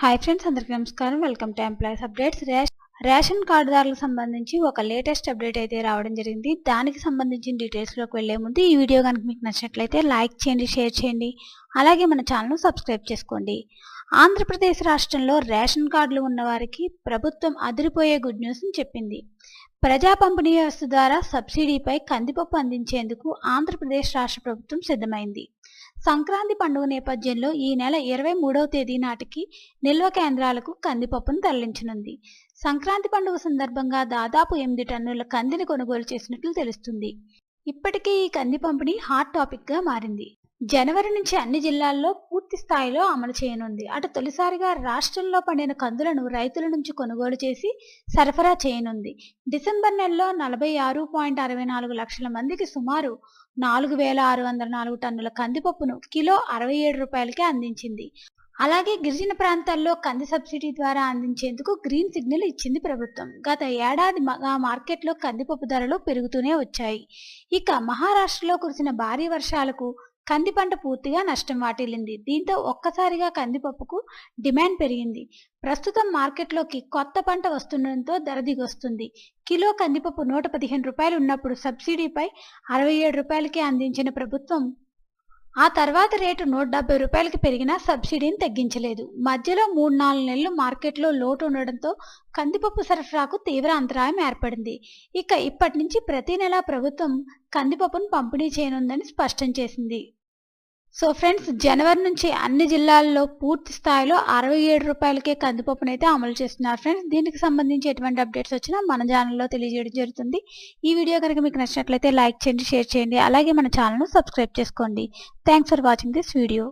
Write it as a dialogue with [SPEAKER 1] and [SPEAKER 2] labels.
[SPEAKER 1] Hi friends అందరికీ నమస్కారం. Welcome to employees updates రేష్ రేషన్ కార్డుదారులకు సంబంధించి ఒక లేటెస్ట్ అప్డేట్ అయితే రావడం జరిగింది. దానికి సంబంధించిన డీటెయిల్స్లోకి వెళ్ళే ముందు ఈ వీడియో కనుక మీకు నచ్చినట్లయితే లైక్ చేయండి షేర్ చేయండి. అలాగే మన ఛానల్ను సబ్స్క్రైబ్ చేసుకోండి. ఆంధ్రప్రదేశ్ రాష్ట్రంలో రేషన్ కార్డులు ఉన్నవారికి ప్రభుత్వం అదిరిపోయే గుడ్ న్యూస్ని చెప్పింది. ప్రజా పంపిణీ వ్యవస్థ ద్వారా సబ్సిడీపై కందిపప్పు అందించేందుకు ఆంధ్రప్రదేశ్ రాష్ట్ర ప్రభుత్వం సిద్ధమైంది. సంక్రాంతి పండుగ నేపథ్యంలో ఈ నెల ఇరవై మూడవ తేదీ నాటికి నిల్వ కేంద్రాలకు కందిపప్పును తరలించనుంది. సంక్రాంతి పండుగ సందర్భంగా దాదాపు ఎనిమిది టన్నుల కందిని కొనుగోలు చేసినట్లు తెలుస్తుంది. ఇప్పటికే ఈ కంది పంపిణీ హాట్ టాపిక్గా మారింది. జనవరి నుంచి అన్ని జిల్లాల్లో పూర్తి స్థాయిలో అమలు చేయనుంది. అటు తొలిసారిగా రాష్ట్రంలో పండిన కందులను రైతుల నుంచి కొనుగోలు చేసి సరఫరా చేయనుంది. డిసెంబర్ నెలలో నలభై ఆరు పాయింట్ అరవై నాలుగు లక్షల మందికి సుమారు నాలుగు వేల ఆరు వందల నాలుగు టన్నుల కందిపప్పును కిలో అరవై ఏడు రూపాయలకే అందించింది. అలాగే గిరిజన ప్రాంతాల్లో కంది సబ్సిడీ ద్వారా అందించేందుకు గ్రీన్ సిగ్నల్ ఇచ్చింది ప్రభుత్వం. గత ఏడాది మార్కెట్లో కందిపప్పు ధరలు పెరుగుతూనే వచ్చాయి. ఇక మహారాష్ట్రలో కురిసిన భారీ వర్షాలకు కంది పంట పూర్తిగా నష్టం వాటిల్లింది. దీంతో ఒక్కసారిగా కందిపప్పుకు డిమాండ్ పెరిగింది. ప్రస్తుతం మార్కెట్లోకి కొత్త పంట వస్తుండటంతో ధర దిగొస్తుంది. కిలో కందిపప్పు నూట పదిహేను రూపాయలు ఉన్నప్పుడు సబ్సిడీపై అరవై ఏడు రూపాయలకే అందించిన ప్రభుత్వం ఆ తర్వాత రేటు నూట డెబ్బై రూపాయలకి పెరిగినా సబ్సిడీని తగ్గించలేదు. మధ్యలో మూడు నాలుగు నెలలు మార్కెట్లో లోటు ఉండడంతో కందిపప్పు సరఫరాకు తీవ్ర అంతరాయం ఏర్పడింది. ఇక ఇప్పటి నుంచి ప్రతి నెలా ప్రభుత్వం కందిపప్పును పంపిణీ చేయనుందని స్పష్టం చేసింది. సో ఫ్రెండ్స్ జనవరి నుంచి అన్ని జిల్లాల్లో పూర్తి స్థాయిలో అరవై ఏడు రూపాయలకే కందిపప్పునైతే అమలు చేస్తున్నారు ఫ్రెండ్స్. దీనికి సంబంధించి ఎటువంటి అప్డేట్స్ వచ్చినా మన ఛానల్లో తెలియజేయడం జరుగుతుంది. ఈ వీడియో కనుక మీకు నచ్చినట్లయితే లైక్ చేయండి షేర్ చేయండి. అలాగే మన ఛానల్ను సబ్స్క్రైబ్ చేసుకోండి. Thanks for watching this video.